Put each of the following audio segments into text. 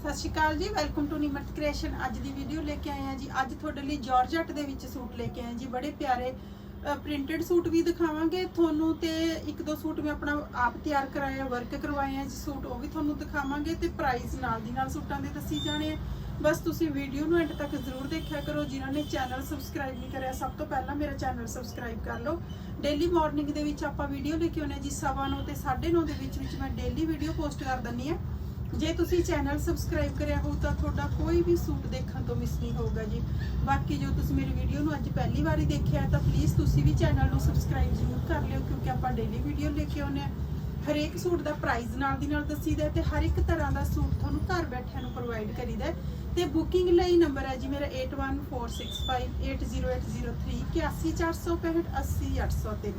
ਸਤਿ ਸ਼੍ਰੀ ਅਕਾਲ ਜੀ welcome to Nimrat creation ਅੱਜ ਦੀ ਵੀਡੀਓ ਲੈ ਕੇ ਆਏ ਹਾਂ ਜੀ। ਅੱਜ ਤੁਹਾਡੇ ਲਈ ਜਾਰਜਟ ਦੇ ਵਿੱਚ ਸੂਟ ਲੈ ਕੇ ਆਏ ਜੀ। ਬੜੇ ਪਿਆਰੇ ਪ੍ਰਿੰਟਡ ਸੂਟ ਵੀ ਦਿਖਾਵਾਂਗੇ। ਤੁਹਾਨੂੰ ਤੇ ਇੱਕ ਦੋ ਸੂਟ ਮੈਂ ਆਪਣਾ ਆਪ ਤਿਆਰ ਕਰਾਇਆ ਵਰਕ ਕਰਵਾਏ ਆ ਜੀ ਸੂਟ, ਉਹ ਵੀ ਤੁਹਾਨੂੰ ਦਿਖਾਵਾਂਗੇ ਤੇ ਪ੍ਰਾਈਸ ਨਾਲ ਦੀ ਨਾਲ ਸੂਟਾਂ ਦੇ ਦੱਸੀ ਜਾਣੇ ਆ। ਬਸ ਤੁਸੀਂ ਵੀਡੀਓ ਨੂੰ ਐਂਡ ਤੱਕ ਜ਼ਰੂਰ ਦੇਖਿਆ ਕਰੋ। ਜਿਨ੍ਹਾਂ ਨੇ ਚੈਨਲ ਸਬਸਕ੍ਰਾਈਬ ਨਹੀਂ ਕਰਿਆ, ਸਭ ਤੋਂ ਪਹਿਲਾਂ ਮੇਰਾ ਚੈਨਲ ਸਬਸਕ੍ਰਾਈਬ ਕਰ ਲਓ। ਡੇਲੀ ਮਾਰਨਿੰਗ ਦੇ ਵਿੱਚ ਆਪਾਂ ਵੀਡੀਓ ਲੈ ਕੇ ਆਉਂਦੇ ਹਾਂ ਜੀ, ਸਵਾ ਨੌ ਤੇ 9:30 ਦੇ ਵਿੱਚ ਵਿੱਚ ਮੈਂ ਡੇਲੀ ਵੀਡੀਓ ਪੋਸਟ ਕਰ ਦਿੰਨੀ ਆ ਜੇ ਤੁਸੀਂ ਚੈਨਲ ਸਬਸਕ੍ਰਾਈਬ ਕਰਿਆ ਹੋ ਤਾਂ ਤੁਹਾਡਾ ਕੋਈ ਵੀ ਸੂਟ ਦੇਖਣ ਤੋਂ ਮਿਸ ਨਹੀਂ ਹੋਊਗਾ ਜੀ। ਬਾਕੀ ਜੋ ਤੁਸੀਂ ਮੇਰੀ ਵੀਡੀਓ ਨੂੰ ਅੱਜ ਪਹਿਲੀ ਵਾਰੀ ਦੇਖਿਆ ਤਾਂ ਪਲੀਜ਼ ਤੁਸੀਂ ਵੀ ਚੈਨਲ ਨੂੰ ਸਬਸਕ੍ਰਾਈਬ ਜ਼ਰੂਰ ਕਰ ਲਿਓ ਕਿਉਂਕਿ ਆਪਾਂ ਡੇਲੀ ਵੀਡੀਓ ਲੈ ਕੇ ਆਉਂਦੇ ਹਾਂ। ਹਰੇਕ ਸੂਟ ਦਾ ਪ੍ਰਾਈਸ ਨਾਲ ਦੀ ਨਾਲ ਦੱਸੀਦਾ ਹੈ ਤੇ ਹਰ ਇੱਕ ਤਰ੍ਹਾਂ ਦਾ ਸੂਟ ਤੁਹਾਨੂੰ ਘਰ ਬੈਠਿਆਂ ਨੂੰ ਪ੍ਰੋਵਾਈਡ ਕਰੀਦਾ ਹੈ। ਤੇ ਬੁਕਿੰਗ ਲਈ ਨੰਬਰ ਹੈ ਜੀ ਮੇਰਾ 8146580803 81465 80803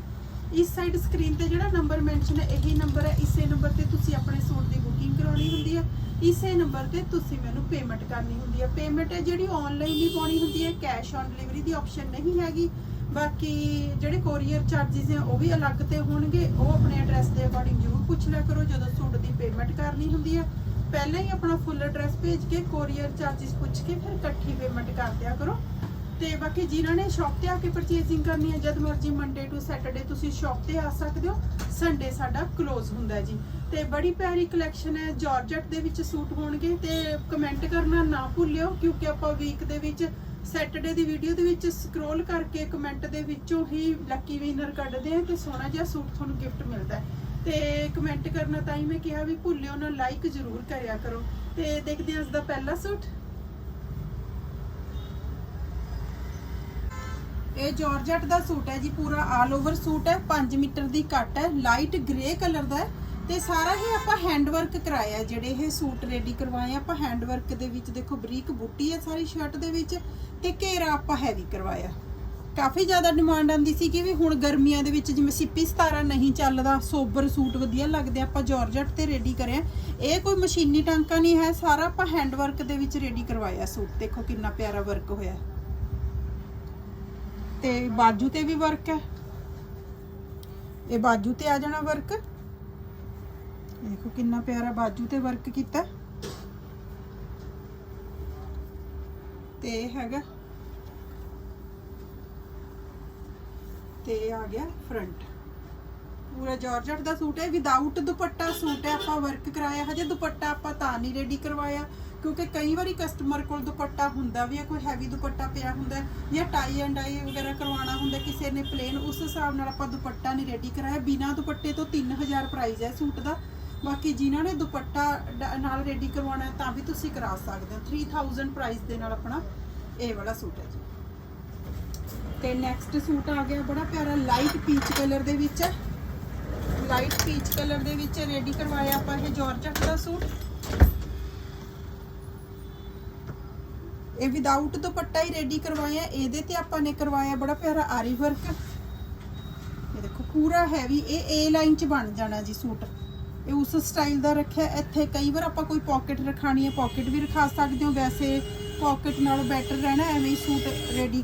ਇਸ ਸਾਈਡ ਸਕਰੀਨ ਤੇ ਜਿਹੜਾ ਨੰਬਰ ਮੈਂਸ਼ਨ ਹੈ, ਇਹੀ ਨੰਬਰ ਹੈ। ਇਸੇ ਨੰਬਰ ਤੇ ਤੁਸੀਂ ਆਪਣੇ ਸੂਟ ਦੀ ਬੁਕਿੰਗ ਕਰਾਉਣੀ ਹੁੰਦੀ ਹੈ ਇਸੇ ਨੰਬਰ ਤੇ ਤੁਸੀਂ ਮੈਨੂੰ ਪੇਮੈਂਟ ਕਰਨੀ ਹੁੰਦੀ ਹੈ ਪੇਮੈਂਟ ਹੈ ਜਿਹੜੀ ਆਨਲਾਈਨ ਹੀ ਪਾਉਣੀ ਹੁੰਦੀ ਹੈ ਕੈਸ਼ ਔਨ ਡਿਲੀਵਰੀ ਦੀ ਆਪਸ਼ਨ ਨਹੀਂ ਹੈਗੀ। ਬਾਕੀ ਜਿਹੜੇ ਕੋਰੀਅਰ ਚਾਰजेस ਹੈ ਉਹ ਵੀ ਅਲੱਗ ਤੇ ਹੋਣਗੇ। ਉਹ ਆਪਣੇ ਐਡਰੈਸ ਦੇ ਅਕੋਰਡਿੰਗ ਜ਼ਰੂਰ ਪੁੱਛ ਲਿਆ ਕਰੋ, ਜਦੋਂ ਸੂਟ ਦੀ ਪੇਮੈਂਟ ਕਰਨੀ ਹੁੰਦੀ ਆ। ਪਹਿਲਾਂ ਹੀ ਆਪਣਾ ਫੁੱਲ ਐਡਰੈਸ ਭੇਜ ਕੇ ਕੋਰੀਅਰ ਚਾਰजेस ਪੁੱਛ ਕੇ ਫਿਰ ਇਕੱਠੀ ਪੇਮੈਂਟ ਕਰ ਦਿਆ ਕਰੋ। ਤੇ ਬਾਕੀ ਜਿਨ੍ਹਾਂ ਨੇ ਸ਼ਾਪ ਤੇ ਆ ਕੇ ਪਰਚੇਸਿੰਗ ਕਰਨੀ ਹੈ ਜਦ ਮਰਜ਼ੀ ਮੰਡੇ ਟੂ ਸੈਟਰਡੇ ਤੁਸੀਂ ਸ਼ਾਪ ਤੇ ਆ ਸਕਦੇ ਹੋ ਸੰਡੇ ਸਾਡਾ ਕਲੋਜ਼ ਹੁੰਦਾ ਹੈ ਜੀ। ਤੇ ਬੜੀ ਪਿਆਰੀ ਕਲੈਕਸ਼ਨ ਹੈ ਜਾਰਜਟ ਦੇ ਵਿੱਚ ਸੂਟ ਹੋਣਗੇ ਤੇ ਕਮੈਂਟ ਕਰਨਾ ਨਾ ਭੁੱਲਿਓ, ਕਿਉਂਕਿ ਆਪਾਂ ਵੀਕ ਦੇ ਵਿੱਚ ਸੈਟਰਡੇ ਦੀ ਵੀਡੀਓ ਦੇ ਵਿੱਚ ਸਕਰੋਲ ਕਰਕੇ ਕਮੈਂਟ ਦੇ ਵਿੱਚੋਂ ਹੀ ਲੱਕੀ ਵਿਨਰ ਕੱਢਦੇ ਆ ਤੇ ਸੋਹਣਾ ਜਿਹਾ ਸੂਟ ਤੁਹਾਨੂੰ ਗਿਫਟ ਮਿਲਦਾ ਹੈ। ਤੇ ਕਮੈਂਟ ਕਰਨਾ ਤਾਂ ਹੀ ਮੈਂ ਕਿਹਾ ਵੀ ਭੁੱਲਿਓ ਨਾ ਲਾਈਕ ਜ਼ਰੂਰ ਕਰਿਆ ਕਰੋ। ਤੇ ਦੇਖਦੇ ਹਾਂ ਅੱਜ ਦਾ ਪਹਿਲਾ ਸੂਟ। ਇਹ ਜਾਰਜਟ ਦਾ ਸੂਟ ਹੈ ਜੀ, ਪੂਰਾ ਆਲ ਓਵਰ ਸੂਟ ਹੈ 5 ਮੀਟਰ ਦੀ ਕੱਟ ਹੈ ਲਾਈਟ ਗ੍ਰੇ ਕਲਰ ਦਾ ਹੈ ਤੇ ਸਾਰਾ ਹੀ ਆਪਾਂ ਹੈਂਡ ਵਰਕ ਕਰਾਇਆ ਜਿਹੜੇ ਇਹ ਸੂਟ ਰੈਡੀ ਕਰਵਾਏ ਆਪਾਂ ਹੈਂਡ ਵਰਕ ਦੇ ਵਿੱਚ ਦੇਖੋ, ਬਰੀਕ ਬੂਟੀ ਹੈ ਸਾਰੀ ਸ਼ਰਟ ਦੇ ਵਿੱਚ ਤੇ ਘੇਰਾ ਆਪਾਂ ਹੈਵੀ ਕਰਵਾਇਆ। ਕਾਫੀ ਜ਼ਿਆਦਾ ਡਿਮਾਂਡ ਆਂਦੀ ਸੀ ਕਿ ਵੀ ਹੁਣ ਗਰਮੀਆਂ ਦੇ ਵਿੱਚ ਜਿਵੇਂ ਸਿੱਪੀ ਸਤਾਰਾ ਨਹੀਂ ਚੱਲਦਾ ਸੋਬਰ ਸੂਟ ਵਧੀਆ ਲੱਗਦੇ ਆਪਾਂ ਜਾਰਜਟ ਤੇ ਰੈਡੀ ਕਰਿਆ। ਇਹ ਕੋਈ ਮਸ਼ੀਨੀ ਟਾਂਕਾ ਨਹੀਂ ਹੈ, ਸਾਰਾ ਆਪਾਂ ਹੈਂਡ ਵਰਕ ਦੇ ਵਿੱਚ ਰੈਡੀ ਕਰਵਾਇਆ ਸੂਟ। ਦੇਖੋ ਕਿੰਨਾ ਪਿਆਰਾ ਵਰਕ ਹੋਇਆ। ਤੇ ਬਾਜੂ ਤੇ ਵੀ ਵਰਕ ਹੈ। ਇਹ ਬਾਜੂ ਤੇ ਆ ਜਾਣਾ ਵਰਕ ਦੇਖੋ ਕਿੰਨਾ ਪਿਆਰਾ ਬਾਜੂ ਤੇ ਵਰਕ ਕੀਤਾ। ਤੇ ਹੈਗਾ। ਤੇ ਆ ਗਿਆ ਫਰੰਟ ਪੂਰਾ ਜਾਰਜਟ ਦਾ ਸੂਟ ਹੈ। ਵਿਦਆਊਟ ਦੁਪੱਟਾ ਸੂਟ ਹੈ। ਆਪਾਂ ਵਰਕ ਕਰਾਇਆ। ਹਜੇ ਦੁਪੱਟਾ ਆਪਾਂ ਤਾਂ ਨਹੀਂ ਰੈਡੀ ਕਰਵਾਇਆ। ਕਿਉਂਕਿ ਕਈ ਵਾਰੀ ਕਸਟਮਰ ਕੋਲ ਦੁਪੱਟਾ ਹੁੰਦਾ ਵੀ ਹੈ ਕੋਈ ਹੈਵੀ ਦੁਪੱਟਾ ਪਿਆ ਹੁੰਦਾ ਜਾਂ ਟਾਈ ਐਂਡ ਡਾਈ ਵਗੈਰਾ ਕਰਵਾਉਣਾ ਹੁੰਦਾ ਕਿਸੇ ਨੇ ਪਲੇਨ ਉਸ ਹਿਸਾਬ ਨਾਲ ਆਪਾਂ ਦੁਪੱਟਾ ਨਹੀਂ ਰੈਡੀ ਕਰਾਇਆ। ਬਿਨਾ ਦੁਪੱਟੇ ਤੋਂ 3000 ਪ੍ਰਾਈਸ ਹੈ ਸੂਟ ਦਾ। ਬਾਕੀ ਜਿਨ੍ਹਾਂ ਨੇ ਦੁਪੱਟਾ ਡ- ਨਾਲ ਰੈਡੀ ਕਰਵਾਉਣਾ ਤਾਂ ਵੀ ਤੁਸੀਂ ਕਰਾ ਸਕਦੇ ਹੋ। 3000 ਪ੍ਰਾਈਸ ਦੇ ਨਾਲ ਆਪਣਾ ਇਹ ਵਾਲਾ ਸੂਟ ਹੈ ਜੀ। ਤੇ ਨੈਕਸਟ ਸੂਟ ਆ ਗਿਆ, ਬੜਾ ਪਿਆਰਾ ਲਾਈਟ ਪੀਚ ਕਲਰ ਦੇ ਵਿੱਚ। ਹੈ ਲਾਈਟ ਪੀਚ ਕਲਰ ਦੇ ਵਿੱਚ ਰੈਡੀ ਕਰਵਾਇਆ ਆਪਾਂ ਇਹ ਜਾਰਜਟ ਦਾ ਸੂਟ। ਇਹ ਵਿਦਆਊਟ ਦੁਪੱਟਾ ਹੀ ਰੈਡੀ ਕਰਵਾਇਆ, ਇਹਦੇ ਤੇ ਆਪਾਂ ਨੇ ਕਰਵਾਇਆ ਬੜਾ ਪਿਆਰਾ ਆਰੀ ਵਰਕ ਇਹ ਦੇਖੋ, ਪੂਰਾ ਹੈਵੀ ਇਹ ਏ ਲਾਈਨ ਚ ਬਣ ਜਾਣਾ ਜੀ ਸੂਟ। ਇਹ ਉਸ ਸਟਾਈਲ ਦਾ ਰੱਖਿਆ, ਇੱਥੇ ਕਈ ਵਾਰ ਆਪਾਂ ਕੋਈ ਪਾਕਟ ਰਖਾਣੀ ਹੈ ਪਾਕਟ ਵੀ ਰਖਾ ਸਕਦੇ ਹੋ। ਵੈਸੇ ਪਾਕਟ ਨਾਲੋਂ ਬੈਟਰ ਰਹਿਣਾ, ਐਵੇਂ ਹੀ ਸੂਟ ਰੈਡੀ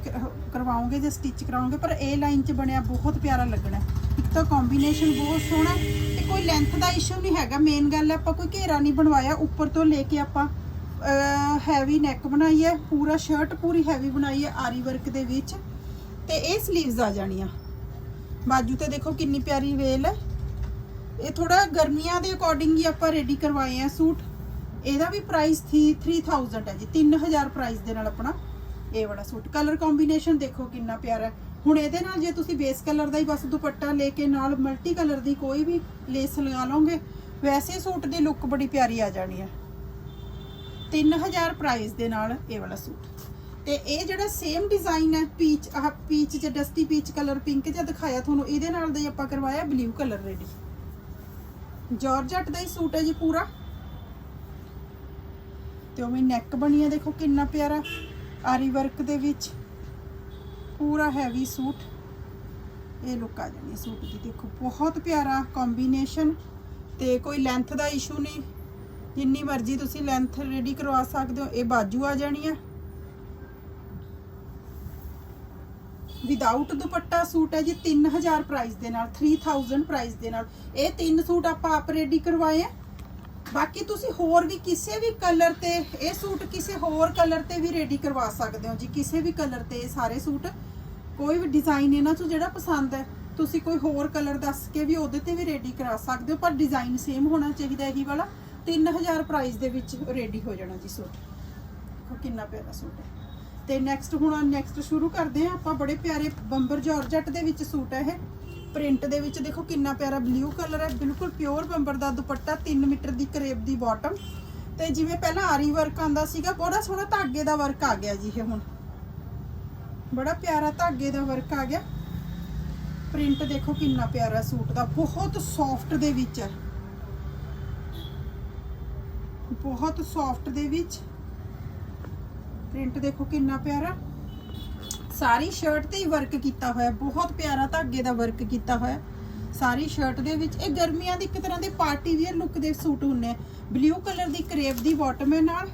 ਕਰਵਾਉਂਗੇ ਜਾਂ ਸਟਿਚ ਕਰਾਓਗੇ, ਪਰ ਇਹ ਲਾਈਨ ਚ ਬਣਿਆ ਬਹੁਤ ਪਿਆਰਾ ਲੱਗਣਾ। ਇੱਕ ਤਾਂ ਕੰਬੀਨੇਸ਼ਨ ਬਹੁਤ ਸੋਹਣਾ ਤੇ ਕੋਈ ਲੈਂਥ ਦਾ ਇਸ਼ੂ ਨਹੀਂ ਹੈਗਾ। ਮੇਨ ਗੱਲ ਹੈ, ਆਪਾਂ ਕੋਈ ਘੇਰਾ ਨਹੀਂ ਬਣਵਾਇਆ, ਉੱਪਰ ਤੋਂ ਲੈ ਕੇ ਆਪਾਂ ਹੈਵੀ ਨੈਕ ਬਣਾਈ ਹੈ, ਪੂਰਾ ਸ਼ਰਟ ਪੂਰੀ ਹੈਵੀ ਬਣਾਈ ਹੈ ਆਰੀ ਵਰਕ ਦੇ ਵਿੱਚ ਤੇ ਇਹ ਸਲੀਵਸ ਆ ਜਾਣੀਆਂ। ਬਾਜੂ ਤੇ ਦੇਖੋ ਕਿੰਨੀ ਪਿਆਰੀ ਵੇਲ ਹੈ। ਇਹ ਥੋੜਾ ਗਰਮੀਆਂ ਦੇ ਅਕੋਰਡਿੰਗ ਹੀ ਆਪਾਂ ਰੈਡੀ ਕਰਵਾਏ ਆ ਸੂਟ। ਇਹਦਾ ਵੀ ਪ੍ਰਾਈਸ ਥੀ 3000 ਹੈ ਜੀ 3000 ਪ੍ਰਾਈਸ ਦੇ ਨਾਲ ਆਪਣਾ ਇਹ ਵਾਲਾ ਸੂਟ। ਕਲਰ ਕੰਬੀਨੇਸ਼ਨ ਦੇਖੋ ਕਿੰਨਾ ਪਿਆਰਾ ਹੁਣ ਇਹਦੇ ਨਾਲ ਜੇ ਤੁਸੀਂ ਬੇਸ ਕਲਰ ਦਾ ਹੀ ਬਸ ਦੁਪੱਟਾ ਲੈ ਕੇ ਨਾਲ ਮਲਟੀ ਕਲਰ ਦੀ ਕੋਈ ਵੀ ਲੇਸ ਲਗਾ ਲਓਗੇ, ਵੈਸੇ ਸੂਟ ਦੀ ਲੁੱਕ ਬੜੀ ਪਿਆਰੀ ਆ ਜਾਣੀ ਹੈ। 3000 ਪ੍ਰਾਈਸ ਦੇ ਨਾਲ ਇਹ ਵਾਲਾ ਸੂਟ। ਤੇ ਇਹ ਜਿਹੜਾ ਸੇਮ ਡਿਜ਼ਾਈਨ ਹੈ ਪੀਚ ਆਹ ਪੀਚ ਚ ਡਸਟੀ ਪੀਚ ਕਲਰ ਪਿੰਕ ਜਿਹਾ ਦਿਖਾਇਆ ਤੁਹਾਨੂੰ, ਇਹਦੇ ਨਾਲ ਦਾ ਹੀ ਆਪਾਂ ਕਰਵਾਇਆ ਬਲੂ ਕਲਰ ਰੈਡੀ ਜਾਰਜਟ ਦਾ ਹੀ ਸੂਟ ਹੈ ਜੀ ਪੂਰਾ। ਤੇ ਉਵੇਂ ਨੈਕ ਬਣੀ ਆ ਦੇਖੋ ਕਿੰਨਾ ਪਿਆਰਾ, ਆਰੀ ਵਰਕ ਦੇ ਵਿੱਚ। ਪੂਰਾ ਹੈਵੀ ਸੂਟ। ਇਹ ਲੁੱਕ ਆ ਜਾਣੀ ਸੂਟ ਦੀ, ਦੇਖੋ ਬਹੁਤ ਪਿਆਰਾ ਕੰਬੀਨੇਸ਼ਨ ਤੇ ਕੋਈ ਲੈਂਥ ਦਾ ਇਸ਼ੂ ਨਹੀਂ। ਜਿੰਨੀ ਮਰਜ਼ੀ ਤੁਸੀਂ ਲੈਂਥ ਰੈਡੀ ਕਰਵਾ ਸਕਦੇ ਹੋ, ਇਹ ਬਾਜੂ ਆ ਜਾਣੀ ਹੈ ਵਿਦਆਊਟ ਦੁਪੱਟਾ ਸੂਟ ਹੈ ਜੀ 3000 ਪ੍ਰਾਈਸ ਦੇ ਨਾਲ 3000 ਪ੍ਰਾਈਸ ਦੇ ਨਾਲ। ਇਹ ਤਿੰਨ ਸੂਟ ਆਪਾਂ ਆਪ ਰੈਡੀ ਕਰਵਾਏ ਆ। ਬਾਕੀ ਤੁਸੀਂ ਹੋਰ ਵੀ ਕਿਸੇ ਵੀ ਕਲਰ ਤੇ, ਇਹ ਸੂਟ ਕਿਸੇ ਹੋਰ ਕਲਰ ਤੇ ਵੀ ਰੈਡੀ ਕਰਵਾ ਸਕਦੇ ਹੋ ਜੀ, ਕਿਸੇ ਵੀ ਕਲਰ ਤੇ ਇਹ ਸਾਰੇ ਸੂਟ। ਕੋਈ ਵੀ ਡਿਜ਼ਾਈਨ ਇਹਨਾਂ ਚੋਂ ਜਿਹੜਾ ਪਸੰਦ ਹੈ, ਤੁਸੀਂ ਕੋਈ ਹੋਰ ਕਲਰ ਦੱਸ ਕੇ ਵੀ ਉਹਦੇ ਤੇ ਵੀ ਰੈਡੀ ਕਰਾ ਸਕਦੇ ਹੋ, ਪਰ ਡਿਜ਼ਾਈਨ ਸੇਮ ਹੋਣਾ ਚਾਹੀਦਾ ਇਹੀ ਵਾਲਾ। 3000 ਪ੍ਰਾਈਸ ਦੇ ਵਿੱਚ ਰੈਡੀ ਹੋ ਜਾਣਾ ਜੀ ਸੂਟ। ਦੇਖੋ ਕਿੰਨਾ ਪਿਆਰਾ ਸੂਟ ਹੈ। ਤੇ ਨੈਕਸਟ ਹੁਣ ਨੈਕਸਟ ਸ਼ੁਰੂ ਕਰਦੇ ਹਾਂ ਆਪਾਂ ਬੜੇ ਪਿਆਰੇ ਬੰਬਰ ਜਾਰਜਟ ਦੇ ਵਿੱਚ ਸੂਟ ਹੈ ਇਹ। ਪ੍ਰਿੰਟ ਦੇ ਵਿੱਚ ਦੇਖੋ ਕਿੰਨਾ ਪਿਆਰਾ ਬਲੂ ਕਲਰ ਹੈ, ਬਿਲਕੁਲ ਪਿਓਰ ਬੰਬਰ ਦਾ ਦੁਪੱਟਾ 3 ਮੀਟਰ ਦੀ ਕਰੇਬ ਦੀ ਬਾਟਮ ਤੇ ਜਿਵੇਂ ਪਹਿਲਾਂ ਆਰੀ ਵਰਕ ਆਂਦਾ ਸੀਗਾ, ਬੜਾ ਸੋਹਣਾ ਧਾਗੇ ਦਾ ਵਰਕ ਆ ਗਿਆ ਜੀ ਇਹ ਹੁਣ। ਬੜਾ ਪਿਆਰਾ ਧਾਗੇ ਦਾ ਵਰਕ ਆ ਗਿਆ। ਪ੍ਰਿੰਟ ਦੇਖੋ ਕਿੰਨਾ ਪਿਆਰਾ ਸੂਟ ਦਾ, ਬਹੁਤ ਸੌਫਟ ਦੇ ਵਿੱਚ ਹੈ। ਬਹੁਤ ਸੌਫਟ ਦੇ ਵਿੱਚ। ਪ੍ਰਿੰਟ ਦੇਖੋ ਕਿੰਨਾ ਪਿਆਰਾ। ਸਾਰੀ ਸ਼ਰਟ ਤੇ ਹੀ ਵਰਕ ਕੀਤਾ ਹੋਇਆ, ਬਹੁਤ ਪਿਆਰਾ ਧਾਗੇ ਦਾ ਵਰਕ ਕੀਤਾ ਹੋਇਆ। ਸਾਰੀ ਸ਼ਰਟ ਦੇ ਵਿੱਚ, ਇਹ ਗਰਮੀਆਂ ਦੀ ਇੱਕ ਤਰ੍ਹਾਂ ਦੇ ਪਾਰਟੀ ਵੀਅਰ ਲੁੱਕ ਦੇ ਸੂਟ ਹੁੰਨੇ ਆ। ਬਲੂ ਕਲਰ ਦੀ ਕਰੇਪ ਦੀ ਬਾਟਮ ਹੈ ਨਾਲ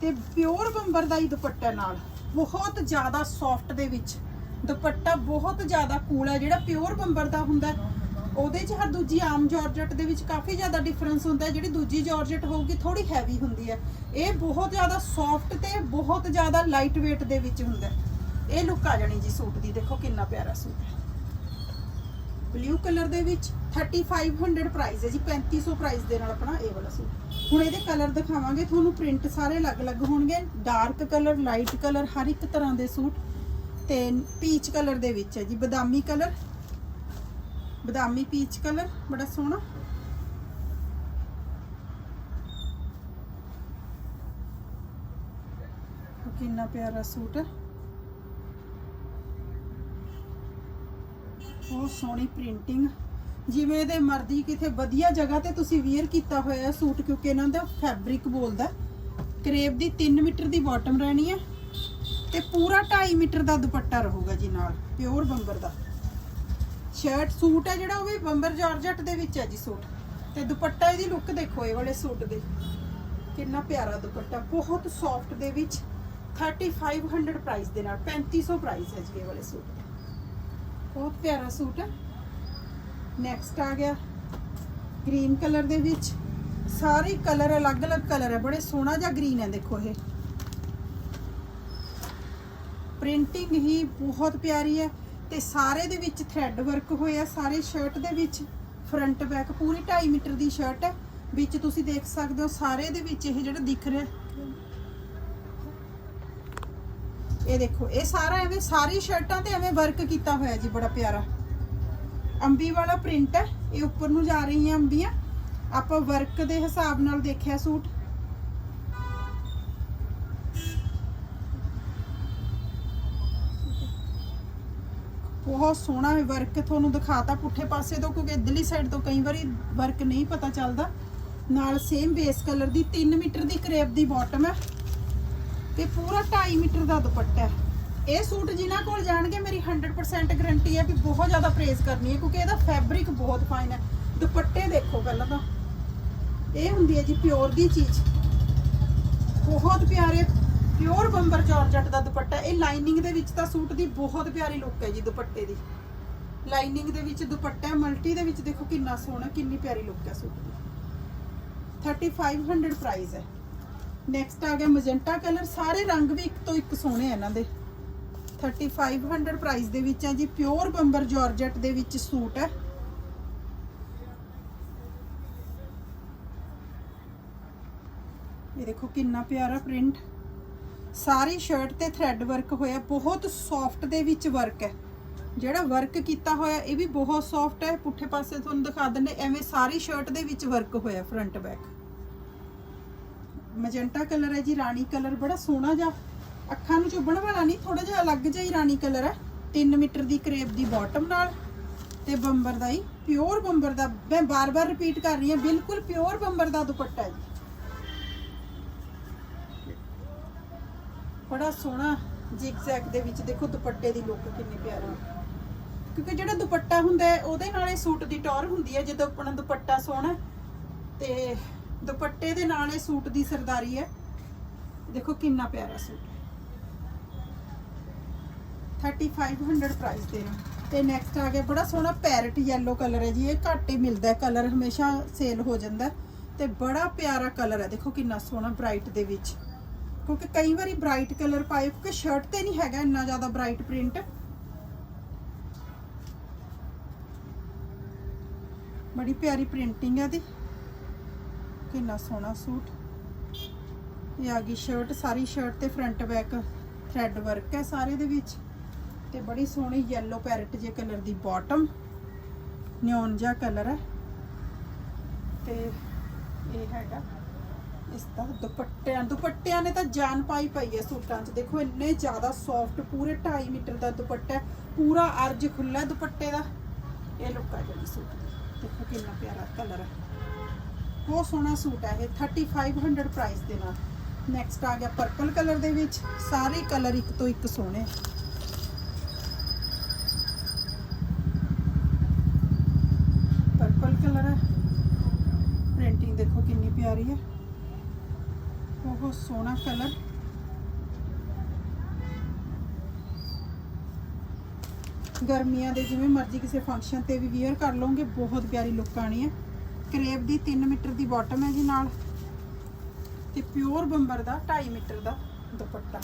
ਤੇ ਪਿਓਰ ਬੰਬਰ ਦਾ ਹੀ ਦੁਪੱਟਾ ਨਾਲ। ਬਹੁਤ ਜ਼ਿਆਦਾ ਸੌਫਟ ਦੇ ਵਿੱਚ। ਦੁਪੱਟਾ ਬਹੁਤ ਜ਼ਿਆਦਾ ਕੂਲ ਹੈ, ਜਿਹੜਾ ਪਿਓਰ ਬੰਬਰ ਦਾ ਹੁੰਦਾ ਉਹਦੇ 'ਚ ਹਰ ਦੂਜੀ ਆਮ ਜਾਰਜਟ ਦੇ ਵਿੱਚ ਕਾਫੀ ਜ਼ਿਆਦਾ ਡਿਫਰੈਂਸ ਹੁੰਦਾ ਹੈ। ਜਿਹੜੀ ਦੂਜੀ ਜਾਰਜਟ ਹੋਊਗੀ ਥੋੜੀ ਹੈਵੀ ਹੁੰਦੀ ਹੈ। ਇਹ ਬਹੁਤ ਜ਼ਿਆਦਾ ਸੌਫਟ ਤੇ ਬਹੁਤ ਜ਼ਿਆਦਾ ਲਾਈਟ weight ਦੇ ਵਿੱਚ ਹੁੰਦਾ ਹੈ। ਇਹ ਲੁੱਕ ਆ ਜਾਣੀ ਜੀ ਸੂਟ ਦੀ। ਦੇਖੋ ਕਿੰਨਾ ਪਿਆਰਾ ਸੂਟ ਹੈ। ਬਲੂ ਕਲਰ ਦੇ ਵਿੱਚ 3500 ਪ੍ਰਾਈਸ ਹੈ ਜੀ। 3500 ਪ੍ਰਾਈਸ ਦੇ ਨਾਲ ਆਪਣਾ ਇਹ ਵਾਲਾ ਸੂਟ। ਹੁਣ ਇਹਦੇ ਕਲਰ ਦਿਖਾਵਾਂਗੇ। ਤੁਹਾਨੂੰ ਪ੍ਰਿੰਟ ਸਾਰੇ ਅਲੱਗ-ਅਲੱਗ ਹੋਣਗੇ। ਡਾਰਕ ਕਲਰ ਲਾਈਟ ਕਲਰ ਹਰ ਇੱਕ ਤਰ੍ਹਾਂ ਦੇ ਸੂਟ। ਤੇ ਪੀਚ ਕਲਰ ਦੇ ਵਿੱਚ ਹੈ ਜੀ। ਬਦਾਮੀ ਕਲਰ ਬਦਾਮੀ ਪੀਚ ਕਲਰ ਬੜਾ ਸੋਹਣਾ। ਕਿੰਨਾ ਪਿਆਰਾ ਸੂਟ ਹੈ। ਬਹੁਤ ਸੋਹਣੀ ਪ੍ਰਿੰਟਿੰਗ ਜਿਵੇਂ ਇਹਦੇ ਮਰਦੀ ਕਿਤੇ ਵਧੀਆ ਜਗ੍ਹਾ ਤੇ ਤੁਸੀਂ ਵੇਅਰ ਕੀਤਾ ਹੋਇਆ ਸੂਟ, ਕਿਉਂਕਿ ਇਹਨਾਂ ਦਾ ਫੈਬਰਿਕ ਬੋਲਦਾ ਕਰੇਬ ਦੀ 3 ਮੀਟਰ ਦੀ ਬਾਟਮ ਰਹਿਣੀ ਹੈ ਤੇ ਪੂਰਾ 2.5 ਮੀਟਰ ਦਾ ਦੁਪੱਟਾ ਰਹੂਗਾ ਜੀ ਨਾਲ ਪਿਓਰ ਬੰਬਰ ਦਾ। ਸ਼ਰਟ, ਸੂਟ ਹੈ ਜਿਹੜਾ ਉਹ ਵੀ ਬੰਬਰ ਜਾਰਜਟ ਦੇ ਵਿੱਚ ਹੈ ਜੀ ਸੂਟ। ਤੇ ਦੁਪੱਟਾ ਇਹਦੀ ਲੁੱਕ ਦੇਖੋ, ਇਹ ਵਾਲੇ ਸੂਟ ਦੇ। ਕਿੰਨਾ ਪਿਆਰਾ ਦੁਪੱਟਾ, ਬਹੁਤ ਸੌਫਟ ਦੇ ਵਿੱਚ 3500 ਪ੍ਰਾਈਸ ਦੇ ਨਾਲ 3500 ਪ੍ਰਾਈਸ ਹੈ ਜੀ ਇਹ ਵਾਲੇ ਸੂਟ। ਦਾ ਬਹੁਤ ਪਿਆਰਾ ਸੂਟ ਹੈ। ਨੈਕਸਟ ਆ ਗਿਆ ਗ੍ਰੀਨ ਕਲਰ ਦੇ ਵਿੱਚ। ਸਾਰੇ ਕਲਰ ਅਲੱਗ-ਅਲੱਗ ਕਲਰ ਹੈ। ਬੜੇ ਸੋਹਣਾ ਜਿਹਾ ਗ੍ਰੀਨ ਹੈ, ਦੇਖੋ ਇਹ। ਪ੍ਰਿੰਟਿੰਗ ਹੀ ਬਹੁਤ ਪਿਆਰੀ ਹੈ। ਤੇ ਸਾਰੇ ਦੇ ਵਿੱਚ ਥ੍ਰੈਡ ਵਰਕ ਹੋਇਆ, ਸਾਰੇ ਸ਼ਰਟ ਦੇ ਵਿੱਚ ਫਰੰਟ ਬੈਕ ਪੂਰੀ 2.5 ਮੀਟਰ ਦੀ ਸ਼ਰਟ ਹੈ। ਵਿੱਚ ਤੁਸੀਂ ਦੇਖ ਸਕਦੇ ਹੋ ਸਾਰੇ ਦੇ ਵਿੱਚ ਇਹ ਜਿਹੜਾ ਦਿਖ ਰਿਹਾ। ਇਹ ਦੇਖੋ, ਇਹ ਸਾਰਾ ਐਵੇਂ ਸਾਰੀ ਸ਼ਰਟਾਂ ਤੇ ਐਵੇਂ ਵਰਕ ਕੀਤਾ ਹੋਇਆ ਜੀ, ਬੜਾ ਪਿਆਰਾ। ਅੰਬੀ ਵਾਲਾ ਪ੍ਰਿੰਟ ਹੈ, ਇਹ ਉੱਪਰ ਨੂੰ ਜਾ ਰਹੀ ਰਹੀਆਂ ਅੰਬੀਆਂ। ਆਪਾਂ ਵਰਕ ਦੇ ਹਿਸਾਬ ਨਾਲ ਦੇਖਿਆ ਸੂਟ। ਬਹੁਤ ਸੋਹਣਾ ਹੈ ਵਰਕ ਤੁਹਾਨੂੰ ਦਿਖਾਤਾ ਪੁੱਠੇ ਪਾਸੇ ਤੋਂ, ਕਿਉਂਕਿ ਇਧਰਲੀ ਸਾਈਡ ਤੋਂ ਕਈ ਵਾਰੀ ਵਰਕ ਨਹੀਂ ਪਤਾ ਚੱਲਦਾ। ਨਾਲ ਸੇਮ ਬੇਸ ਕਲਰ ਦੀ 3 ਮੀਟਰ ਦੀ ਕਰੇਪ ਦੀ ਬਾਟਮ ਹੈ ਤੇ ਪੂਰਾ 2.5 ਮੀਟਰ ਦਾ ਦੁਪੱਟਾ ਹੈ। ਇਹ ਸੂਟ ਜਿਨ੍ਹਾਂ ਕੋਲ ਜਾਣਗੇ, ਮੇਰੀ 100% ਗਾਰੰਟੀ ਹੈ ਵੀ ਬਹੁਤ ਜ਼ਿਆਦਾ ਪ੍ਰੇਜ਼ ਕਰਨੀ ਹੈ, ਕਿਉਂਕਿ ਇਹਦਾ ਫੈਬਰਿਕ ਬਹੁਤ ਫਾਈਨ ਹੈ। ਦੁਪੱਟੇ ਦੇਖੋ ਪਹਿਲਾਂ ਤਾਂ। ਇਹ ਹੁੰਦੀ ਹੈ ਜੀ ਪਿਓਰ ਦੀ ਚੀਜ਼। ਬਹੁਤ ਪਿਆਰੇ ਪਿਓਰ ਬੰਬਰ ਜਾਰਜਟ ਦਾ ਦੁਪੱਟਾ ਇਹ ਲਾਈਨਿੰਗ ਦੇ ਵਿੱਚ ਤਾਂ ਸੂਟ ਦੀ ਬਹੁਤ ਪਿਆਰੀ ਲੁੱਕ ਹੈ ਜੀ ਦੁਪੱਟੇ ਦੀ। ਲਾਈਨਿੰਗ ਦੇ ਵਿੱਚ ਦੁਪੱਟਾ ਮਲਟੀ ਦੇ ਵਿੱਚ ਦੇਖੋ ਕਿੰਨਾ ਸੋਹਣਾ, ਕਿੰਨੀ ਪਿਆਰੀ ਲੁੱਕ ਹੈ ਸੂਟ ਦੀ। 3500 ਪ੍ਰਾਈਸ ਹੈ। ਨੈਕਸਟ ਆ ਗਿਆ ਮੈਜੈਂਟਾ ਕਲਰ ਸਾਰੇ ਰੰਗ ਵੀ ਇੱਕ ਤੋਂ ਇੱਕ ਸੋਹਣੇ ਆ ਇਹਨਾਂ ਦੇ। 3500 ਪ੍ਰਾਈਸ ਦੇ ਵਿੱਚ ਹੈ ਜੀ। ਪਿਓਰ ਬੰਬਰ ਜਾਰਜਟ ਦੇ ਵਿੱਚ ਸੂਟ ਹੈ। ਇਹ ਦੇਖੋ ਕਿੰਨਾ ਪਿਆਰਾ ਪ੍ਰਿੰਟ ਸਾਰੀ ਸ਼ਰਟ ਤੇ ਥ੍ਰੈਡ ਵਰਕ ਹੋਇਆ, ਬਹੁਤ ਸੌਫਟ ਦੇ ਵਿੱਚ ਵਰਕ ਹੈ। ਜਿਹੜਾ ਵਰਕ ਕੀਤਾ ਹੋਇਆ, ਇਹ ਵੀ ਬਹੁਤ ਸੌਫਟ ਹੈ। ਪੁੱਠੇ ਪਾਸੇ ਤੁਹਾਨੂੰ ਦਿਖਾ ਦਿੰਦੇ, ਐਵੇਂ ਸਾਰੀ ਸ਼ਰਟ ਦੇ ਵਿੱਚ ਵਰਕ ਹੋਇਆ ਫਰੰਟ ਬੈਕ ਮੈਜੈਂਟਾ ਕਲਰ ਹੈ ਜੀ, ਰਾਣੀ ਕਲਰ ਬੜਾ ਸੋਹਣਾ ਜਿਹਾ। ਅੱਖਾਂ ਨੂੰ ਚੁੱਭਣ ਵਾਲਾ ਨਹੀਂ ਥੋੜਾ ਜਿਹਾ ਅਲੱਗ ਜਿਹਾ ਹੀ ਰਾਣੀ ਕਲਰ ਹੈ। 3 ਮੀਟਰ ਦੀ ਕਰੇਪ ਦੀ ਬਾਟਮ ਨਾਲ ਤੇ ਬੰਬਰ ਦਾ ਹੀ ਪਿਓਰ ਬੰਬਰ ਦਾ। ਮੈਂ ਬਾਰ-ਬਾਰ ਰਿਪੀਟ ਕਰ ਰਹੀ ਹਾਂ, ਬਿਲਕੁਲ ਪਿਓਰ ਬੰਬਰ ਦਾ ਦੁਪੱਟਾ ਹੈ ਜੀ। ਬੜਾ ਸੋਹਣਾ ਜਿਗਜ਼ੈਗ ਦੇ ਵਿੱਚ ਦੇਖੋ ਦੁਪੱਟੇ ਦੀ ਲੁੱਕ ਕਿੰਨੀ ਪਿਆਰੀ। ਕਿਉਂਕਿ ਜਿਹੜਾ ਦੁਪੱਟਾ ਹੁੰਦਾ ਹੈ, ਉਹਦੇ ਨਾਲ ਇਹ ਸੂਟ ਦੀ ਟੌਰ ਹੁੰਦੀ ਹੈ, ਜਦੋਂ ਆਪਣਾ ਦੁਪੱਟਾ ਸੋਹਣਾ ਤੇ ਦੁਪੱਟੇ ਦੇ ਨਾਲ ਇਹ ਸੂਟ ਦੀ ਸਰਦਾਰੀ ਹੈ। ਦੇਖੋ ਕਿੰਨਾ ਪਿਆਰਾ ਸੂਟ ਹੈ। 3500 ਪ੍ਰਾਈਸ ਦੇ ਨਾਲ। ਤੇ ਨੈਕਸਟ ਆ ਗਿਆ, ਬੜਾ ਸੋਹਣਾ ਪੈਰਟ ਯੈਲੋ ਕਲਰ ਹੈ ਜੀ, ਇਹ ਘੱਟ ਹੀ ਮਿਲਦਾ ਕਲਰ ਹਮੇਸ਼ਾ ਸੇਲ ਹੋ ਜਾਂਦਾ ਹੈ। ਤੇ ਬੜਾ ਪਿਆਰਾ ਕਲਰ ਹੈ, ਦੇਖੋ ਕਿੰਨਾ ਸੋਹਣਾ ਬ੍ਰਾਈਟ ਦੇ ਵਿੱਚ। ਕਿਉਂਕਿ ਕਈ ਵਾਰੀ ਬ੍ਰਾਈਟ ਕਲਰ ਪਾਏ, ਕਿਉਂਕਿ ਸ਼ਰਟ ਤੇ ਨਹੀਂ ਹੈਗਾ ਇੰਨਾ ਜ਼ਿਆਦਾ ਬ੍ਰਾਈਟ ਪ੍ਰਿੰਟ ਬੜੀ ਪਿਆਰੀ ਪ੍ਰਿੰਟਿੰਗ ਹੈ ਦੀ ਕਿੰਨਾ ਸੋਹਣਾ ਸੂਟ। ਇਹ ਆ ਗਈ ਸ਼ਰਟ ਸਾਰੀ ਸ਼ਰਟ ਤੇ ਫਰੰਟ ਬੈਕ ਥ੍ਰੈਡ ਵਰਕ ਹੈ ਸਾਰੇ ਦੇ ਵਿੱਚ। ਤੇ ਬੜੀ ਸੋਹਣੀ yellow ਪੈਰਟ ਜੇ ਕਲਰ ਦੀ ਬਾਟਮ ਨਿਓਨ ਜਿਹਾ ਕਲਰ ਹੈ। ਤੇ ਇਹ ਹੈਗਾ ਇਸ ਦਾ ਦੁਪੱਟਿਆਂ ਦੁਪੱਟਿਆਂ ਨੇ ਤਾਂ ਜਾਨ ਪਾਈ ਪਈ ਹੈ ਸੂਟਾਂ 'ਚ। ਦੇਖੋ, ਇੰਨੇ ਜ਼ਿਆਦਾ ਸੌਫਟ ਪੂਰੇ 2.5 ਮੀਟਰ ਦਾ ਦੁਪੱਟਾ ਪੂਰਾ ਅਰਜ ਖੁੱਲਾ ਦੁਪੱਟੇ ਦਾ। ਇਹ ਲੁੱਕ ਆ ਜਿਹੜੀ ਸੂਟ ਦੀ। ਦੇਖੋ ਕਿੰਨਾ ਪਿਆਰਾ ਕਲਰ ਹੈ। ਬਹੁਤ ਸੋਹਣਾ ਸੂਟ ਹੈ ਇਹ। 3500 ਪ੍ਰਾਈਸ ਦੇ ਨਾਲ। ਨੈਕਸਟ ਆ ਗਿਆ ਪਰਪਲ ਕਲਰ ਦੇ ਵਿੱਚ। ਸਾਰੇ ਕਲਰ ਇੱਕ ਤੋਂ ਇੱਕ ਸੋਹਣੇ ਪਰਪਲ ਕਲਰ ਹੈ। ਪ੍ਰਿੰਟਿੰਗ ਦੇਖੋ ਕਿੰਨੀ ਪਿਆਰੀ ਹੈ। ਬਹੁਤ ਸੋਹਣਾ ਕਲਰ। ਗਰਮੀਆਂ ਦੇ ਜਿਵੇਂ ਮਰਜ਼ੀ ਕਿਸੇ ਫੰਕਸ਼ਨ ਤੇ ਵੀ ਵੇਅਰ ਕਰ ਲਓਗੇ, ਬਹੁਤ ਪਿਆਰੀ ਲੁੱਕ ਆਣੀ ਹੈ। ਕਰੇਪ ਦੀ 3 ਮੀਟਰ ਦੀ ਬਾਟਮ ਹੈ ਜੀ ਨਾਲ। ਤੇ ਪਿਓਰ ਬੰਬਰ ਦਾ 2.5 ਮੀਟਰ ਦਾ ਦੁਪੱਟਾ।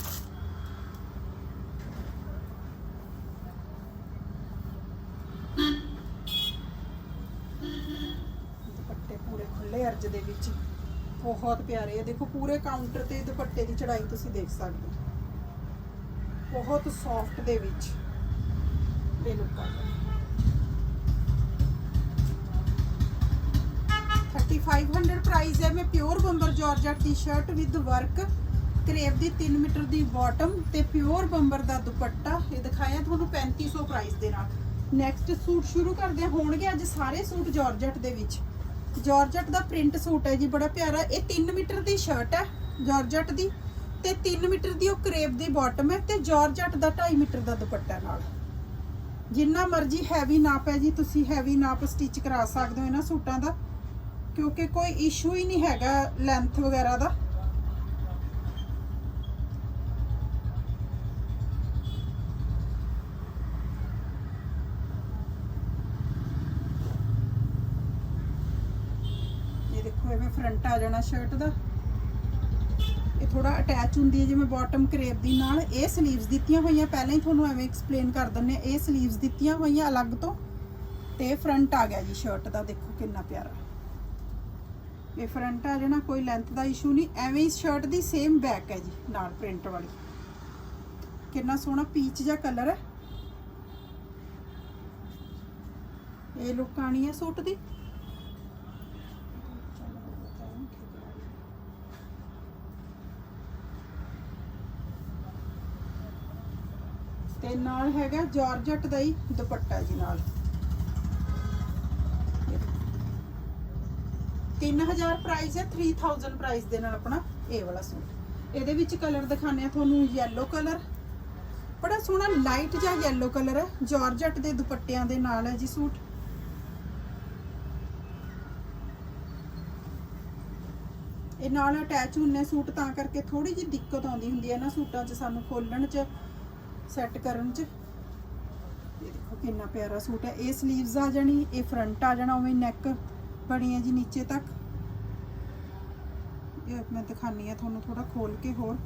ਦੁਪੱਟੇ ਪੂਰੇ ਖੁੱਲੇ ਅਰਜ ਦੇ ਵਿੱਚ। ਬਹੁਤ ਪਿਆਰੇ ਆ। ਦੇਖੋ, ਪੂਰੇ ਕਾਊਂਟਰ ਤੇ ਦੁਪੱਟੇ ਦੀ ਚੜਾਈ ਤੁਸੀਂ ਦੇਖ ਸਕਦੇ ਹੋ। ਬਹੁਤ ਸੌਫਟ ਦੇ ਵਿੱਚ ਇਹ ਲੁੱਕ ਆ 3500 ਪ੍ਰਾਈਸ ਹੈ। ਮੈਂ pure bomber georgette T shirt with work crepe the 3 metre ਦੀ ਬਾਟਮ ਤੇ ਪਿਓਰ ਬੰਬਰ ਦਾ ਦੁਪੱਟਾ। ਇਹ ਦਿਖਾਇਆ ਤੁਹਾਨੂੰ 3500 ਪ੍ਰਾਈਸ ਦੇ ਨਾਲ। ਨੈਕਸਟ ਸੂਟ ਸ਼ੁਰੂ ਕਰਦੇ ਹੋਣਗੇ। ਅੱਜ ਸਾਰੇ ਸੂਟ ਜਾਰਜਟ ਦੇ ਵਿੱਚ। ਜਾਰਜਟ ਦਾ ਪ੍ਰਿੰਟ ਸੂਟ ਹੈ ਜੀ, ਬੜਾ ਪਿਆਰਾ। ਇਹ 3 ਮੀਟਰ ਦੀ ਸ਼ਰਟ ਹੈ ਜਾਰਜਟ ਦੀ। ਤੇ 3 ਮੀਟਰ ਦੀ ਉਹ ਕਰੇਪ ਦੀ ਬਾਟਮ ਹੈ ਤੇ ਜਾਰਜਟ ਦਾ 2.5 ਮੀਟਰ ਦਾ ਦੁਪੱਟਾ ਨਾਲ। ਜਿੰਨਾ ਮਰਜ਼ੀ ਹੈਵੀ ਨਾਪ ਹੈ ਜੀ, ਤੁਸੀਂ ਹੈਵੀ ਨਾਪ ਸਟਿਚ ਕਰਾ ਸਕਦੇ ਹੋ ਇਹਨਾਂ ਸੂਟਾਂ ਦਾ, ਕਿਉਂਕਿ ਕੋਈ ਇਸ਼ੂ ਹੀ ਨਹੀਂ ਹੈਗਾ ਲੈਂਥ ਵਗੈਰਾ ਦਾ ਇਹ ਦੇਖੋ ਐਵੇਂ ਫਰੰਟ ਆ ਜਾਣਾ ਸ਼ਰਟ ਦਾ। ਇਹ ਥੋੜਾ ਅਟੈਚ ਹੁੰਦੀ ਹੈ, ਜਿਵੇਂ ਬਾਟਮ ਕਰੇਪ ਦੀ ਨਾਲ ਇਹ ਸਲੀਵਸ ਦਿੱਤੀਆਂ ਹੋਈਆਂ। ਪਹਿਲਾਂ ਹੀ ਤੁਹਾਨੂੰ ਐਵੇਂ ਐਕਸਪਲੇਨ ਕਰ ਦਿੰਨੇ ਇਹ ਸਲੀਵਸ ਦਿੱਤੀਆਂ ਹੋਈਆਂ ਅਲੱਗ ਤੋਂ। ਤੇ ਫਰੰਟ ਆ ਗਿਆ ਜੀ ਸ਼ਰਟ ਦਾ। ਦੇਖੋ ਕਿੰਨਾ ਪਿਆਰਾ। ਇਹ ਫਰੰਟ ਆ ਜਾਣਾ, ਕੋਈ ਲੈਂਥ ਦਾ ਇਸ਼ੂ ਨਹੀਂ। ਐਵੇਂ ਹੀ ਸ਼ਰਟ ਦੀ ਸੇਮ ਬੈਕ ਹੈ ਜੀ, ਨਾਲ ਪ੍ਰਿੰਟ ਵਾਲੀ। ਕਿੰਨਾ ਸੋਹਣਾ ਪੀਚ ਜਿਹਾ ਕਲਰ ਹੈ। ਇਹ ਲੁੱਕ ਆਣੀ ਹੈ ਸੂਟ ਦੀ ਤੇ ਨਾਲ ਹੈਗਾ ਜਾਰਜਟ ਦਾ ਹੀ ਦੁਪੱਟਾ ਜੀ ਨਾਲ। 3000 ਪ੍ਰਾਈਸ ਹੈ 3000 ਪ੍ਰਾਈਸ ਦੇ ਨਾਲ ਆਪਣਾ ਇਹ ਵਾਲਾ ਸੂਟ। ਇਹਦੇ ਵਿੱਚ ਕਲਰ ਦਿਖਾਣੇ ਆ ਤੁਹਾਨੂੰ, yellow ਕਲਰ ਬੜਾ ਸੋਹਣਾ ਲਾਈਟ ਜਿਹਾ yellow ਕਲਰ ਹੈ, ਜਾਰਜਟ ਦੇ ਦੁਪੱਟਿਆਂ ਦੇ ਨਾਲ ਹੈ ਜੀ ਸੂਟ। ਇਹ ਨਾਲ ਅਟੈਚ ਹੁੰਨੇ ਸੂਟ, ਤਾਂ ਕਰਕੇ ਥੋੜੀ ਜਿਹੀ ਦਿੱਕਤ ਆਉਂਦੀ ਹੁੰਦੀ ਹੈ ਨਾ ਸੂਟਾਂ 'ਚ ਸਾਨੂੰ ਖੋਲਣ 'ਚ। ਸੈੱਟ ਕਰਨ 'ਚ। ਇਹ ਦੇਖੋ ਕਿੰਨਾ ਪਿਆਰਾ ਸੂਟ ਹੈ। ਇਹ 슬ੀਵਸ ਆ ਜਾਣੀ, ਇਹ ਫਰੰਟ ਆ ਜਾਣਾ ਉਵੇਂ ਨੈਕ ਬਣੀ ਹੈ ਜੀ ਨੀਚੇ ਤੱਕ। ਇਹ ਮੈਂ ਦਿਖਾਨੀ ਆ ਤੁਹਾਨੂੰ ਥੋੜਾ ਖੋਲ ਕੇ ਹੋਰ।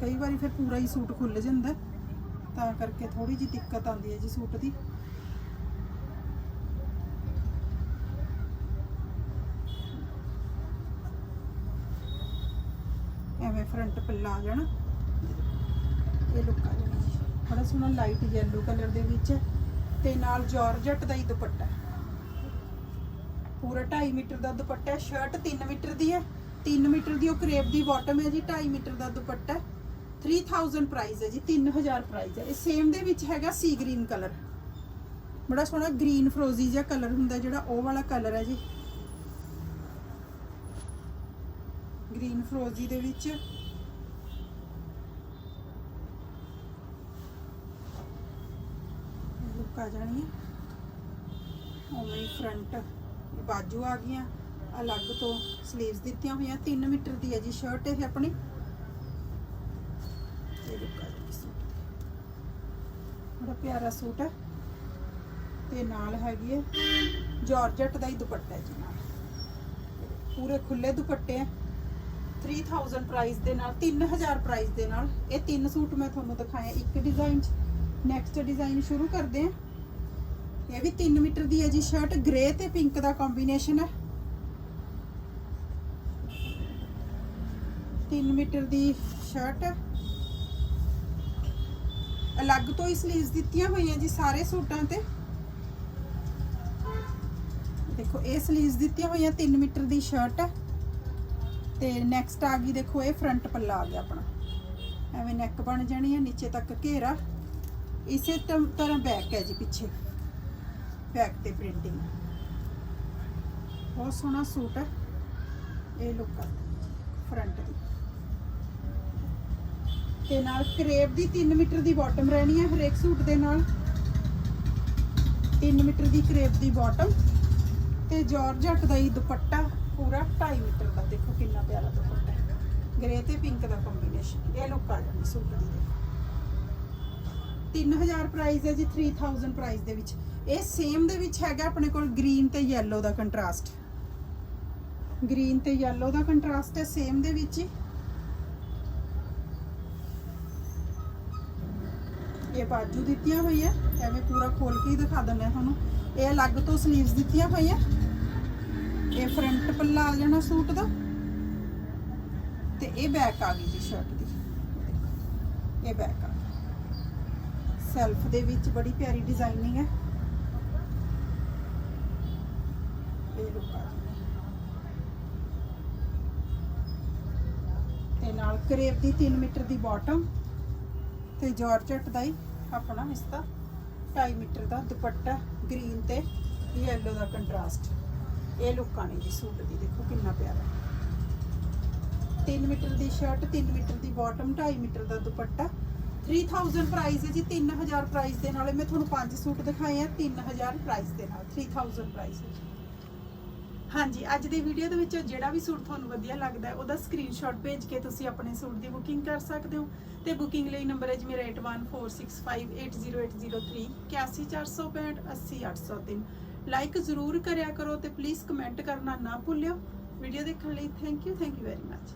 ਕਈ ਵਾਰੀ ਫਿਰ ਪੂਰਾ ਹੀ ਸੂਟ ਖੁੱਲ ਜਾਂਦਾ ਤਾਂ ਕਰਕੇ ਥੋੜੀ ਜਿਹੀ ਦਿੱਕਤ ਆਉਂਦੀ ਹੈ ਜੀ ਸੂਟ ਦੀ ਐਵੇਂ ਫਰੰਟ ਪੱਲਾ ਆ ਜਾਣਾ। ਇਹ ਲੁੱਕ ਆ ਜਾਣਾ। ਬੜਾ ਸੋਹਣਾ ਲਾਈਟ yellow ਕਲਰ ਦੇ ਵਿੱਚ ਤੇ ਨਾਲ ਜਾਰਜਟ ਦਾ ਹੀ ਦੁਪੱਟਾ ਪੂਰਾ 2.5 ਮੀਟਰ ਦਾ ਦੁਪੱਟਾ ਹੈ। ਸ਼ਰਟ 3 ਮੀਟਰ ਦੀ ਹੈ। 3 ਮੀਟਰ ਦੀ ਉਹ ਕਰੇਪ ਦੀ ਬਾਟਮ ਹੈ ਜੀ 2.5 ਮੀਟਰ ਦਾ ਦੁਪੱਟਾ 3000 ਪ੍ਰਾਈਸ ਹੈ ਜੀ 3000 ਪ੍ਰਾਈਸ ਹੈ। ਇਹ ਸੇਮ ਦੇ ਵਿੱਚ ਹੈਗਾ ਸੀ ਗ੍ਰੀਨ ਕਲਰ ਬੜਾ ਸੋਹਣਾ ਗ੍ਰੀਨ ਫਰੋਜ਼ੀ ਜਿਹਾ ਕਲਰ ਹੁੰਦਾ ਜਿਹੜਾ ਉਹ ਵਾਲਾ ਕਲਰ ਹੈ ਜੀ। ਗ੍ਰੀਨ ਫਰੋਜ਼ੀ ਦੇ ਵਿੱਚ। ਲੁੱਕ ਆ ਜਾਣੀ ਹੈ ਉਵੇਂ ਫਰੰਟ ਬਾਜੂ ਆ ਗਈਆਂ, ਅਲੱਗ ਤੋਂ ਸਲੀਵਸ ਦਿੱਤੀਆਂ ਹੋਈਆਂ 3 ਮੀਟਰ ਦੀ ਹੈ ਜੀ ਸ਼ਰਟ ਇਹ ਆਪਣੀ। ਇਹ ਲੁੱਕ ਆ ਜਾਣੀ ਸੂਟ ਬੜਾ ਪਿਆਰਾ ਸੂਟ ਹੈ। ਤੇ ਨਾਲ ਹੈਗੀ ਹੈ ਜਾਰਜਟ ਦਾ ਹੀ ਦੁਪੱਟਾ ਹੈ ਜੀ ਨਾਲ। ਪੂਰੇ ਖੁੱਲੇ ਦੁਪੱਟੇ ਆ 3000 ਪ੍ਰਾਈਸ ਦੇ ਨਾਲ 3000 ਪ੍ਰਾਈਸ ਦੇ ਨਾਲ ਇਹ ਤਿੰਨ ਸੂਟ ਮੈਂ ਤੁਹਾਨੂੰ ਦਿਖਾਇਆ ਇੱਕ ਡਿਜ਼ਾਈਨ ਚ ਨੈਕਸਟ ਡਿਜ਼ਾਈਨ ਸ਼ੁਰੂ ਕਰਦੇ ਹਾਂ। ਇਹ ਵੀ 3 ਮੀਟਰ ਦੀ ਹੈ ਜੀ ਸ਼ਰਟ ਗ੍ਰੇ ਤੇ ਪਿੰਕ ਦਾ ਕੰਬੀਨੇਸ਼ਨ ਹੈ। 3 ਮੀਟਰ ਦੀ ਸ਼ਰਟ। ਹੈ ਅਲੱਗ ਤੋਂ ਹੀ ਸਲੀਵਸ ਦਿੱਤੀਆਂ ਹੋਈਆਂ ਜੀ ਸਾਰੇ ਸੂਟਾਂ ਤੇ। ਦੇਖੋ, ਇਹ ਸਲੀਵਸ ਦਿੱਤੀਆਂ ਹੋਈਆਂ 3 ਮੀਟਰ ਦੀ ਸ਼ਰਟ। ਹੈ ਤੇ ਨੈਕਸਟ ਆ ਗਈ, ਦੇਖੋ, ਇਹ ਫਰੰਟ ਪੱਲਾ ਆ ਗਿਆ ਆਪਣਾ। ਐਵੇਂ ਨੈਕ ਬਣ ਜਾਣੀ ਹੈ, ਨੀਚੇ ਤੱਕ ਘੇਰਾ। ਇਸੇ ਤਰ੍ਹਾਂ ਬੈਕ ਹੈ ਜੀ ਪਿੱਛੇ। ਬੈਕ ਤੇ ਪ੍ਰਿੰਟਿੰਗ ਬਹੁਤ ਸੋਹਣਾ ਸੂਟ ਹੈ। ਇਹ ਲੁੱਕ ਫਰੰਟ ਦੀ। ਤੇ ਨਾਲ ਕਰੇਪ ਦੀ 3 ਮੀਟਰ ਦੀ ਬਾਟਮ ਰਹਿਣੀ ਹੈ ਹਰੇਕ ਸੂਟ ਦੇ ਨਾਲ। 3 ਮੀਟਰ ਦੀ ਕਰੇਪ ਦੀ ਬਾਟਮ ਤੇ ਜਾਰਜਟ ਦਾ ਹੀ ਦੁਪੱਟਾ ਪੂਰਾ 2.5 ਮੀਟਰ ਦਾ। ਦੇਖੋ ਕਿੰਨਾ ਪਿਆਰਾ ਦੁਪੱਟਾ ਹੈ। ਗ੍ਰੇ ਤੇ ਪਿੰਕ ਦਾ ਕੰਬੀਨੇਸ਼ਨ ਇਹ ਲੁੱਕ ਆ ਜਾਂਦੀ ਸੂਟ ਦੀ। 3000 ਪ੍ਰਾਈਸ ਹੈ ਜੀ 3000 ਪ੍ਰਾਈਸ ਦੇ ਵਿੱਚ। ਇਹ ਸੇਮ ਦੇ ਵਿੱਚ ਹੈਗਾ ਆਪਣੇ ਕੋਲ ਗ੍ਰੀਨ ਤੇ ਯੈਲੋ ਦਾ ਕੰਟਰਾਸਟ ਗ੍ਰੀਨ ਤੇ ਯੈਲੋ ਦਾ ਕੰਟਰਾਸਟ ਹੈ ਸੇਮ ਦੇ ਵਿੱਚ ਹੀ। ਇਹ ਬਾਜੂ ਦਿੱਤੀਆਂ ਹੋਈਆਂ, ਐਵੇਂ ਪੂਰਾ ਖੋਲ ਕੇ ਹੀ ਦਿਖਾ ਦਿੰਦੇ ਹਾਂ ਤੁਹਾਨੂੰ। ਇਹ ਅਲੱਗ ਤੋਂ ਸਲੀਵਸ ਦਿੱਤੀਆਂ ਹੋਈਆਂ। ਇਹ ਫਰੰਟ ਪੱਲਾ ਆ ਜਾਣਾ ਸੂਟ ਦਾ। ਤੇ ਇਹ ਬੈਕ ਆ ਗਈ ਜੀ ਸ਼ਰਟ ਦੀ। ਇਹ ਬੈਕ ਆ ਸੈਲਫ ਦੇ ਵਿੱਚ ਬੜੀ ਪਿਆਰੀ ਡਿਜ਼ਾਈਨਿੰਗ ਹੈ ਇਹ ਲੁੱਕ ਆ ਜਾਂਦੀ ਤੇ ਨਾਲ ਕਰੇਪ ਦੀ 3 ਮੀਟਰ ਦੀ ਬਾਟਮ ਤੇ ਜਾਰਜਟ ਦਾ ਹੀ ਆਪਣਾ ਹਿੱਸਾ 2.5 ਮੀਟਰ ਦਾ ਦੁਪੱਟਾ ਗ੍ਰੀਨ ਤੇ ਯੈਲੋ ਦਾ ਕੰਟਰਾਸਟ ਇਹ ਲੁੱਕ ਆਣੀ ਜੀ ਸੂਟ ਦੀ ਦੇਖੋ ਕਿੰਨਾ ਪਿਆਰਾ। 3 ਮੀਟਰ ਦੀ ਸ਼ਰਟ 3 ਮੀਟਰ ਦੀ ਬਾਟਮ 2.5 ਮੀਟਰ ਦਾ ਦੁਪੱਟਾ। 3000 ਪ੍ਰਾਈਸ ਹੈ ਜੀ 3000 ਪ੍ਰਾਈਸ ਦੇ ਨਾਲ ਮੈਂ ਤੁਹਾਨੂੰ ਪੰਜ ਸੂਟ ਦਿਖਾਏ ਆ 3000 ਪ੍ਰਾਈਸ ਦੇ ਨਾਲ 3000 ਪ੍ਰਾਈਸ ਹੈ ਹਾਂਜੀ, ਅੱਜ ਦੀ ਵੀਡੀਓ ਦੇ ਵਿੱਚ ਜਿਹੜਾ ਵੀ ਸੂਟ ਤੁਹਾਨੂੰ ਵਧੀਆ ਲੱਗਦਾ ਉਹਦਾ ਸਕਰੀਨਸ਼ਾਟ ਭੇਜ ਕੇ ਤੁਸੀਂ ਆਪਣੇ ਸੂਟ ਦੀ ਬੁਕਿੰਗ ਕਰ ਸਕਦੇ ਹੋ। ਤੇ ਬੁਕਿੰਗ ਲਈ ਨੰਬਰ ਹੈ ਜੀ ਮੇਰਾ 8146580803 81465 80803 ਲਾਈਕ ਜ਼ਰੂਰ ਕਰਿਆ ਕਰੋ ਤੇ ਪਲੀਜ਼ ਕਮੈਂਟ ਕਰਨਾ ਨਾ ਭੁੱਲਿਓ। ਵੀਡੀਓ ਦੇਖਣ ਲਈ thank you thank you very much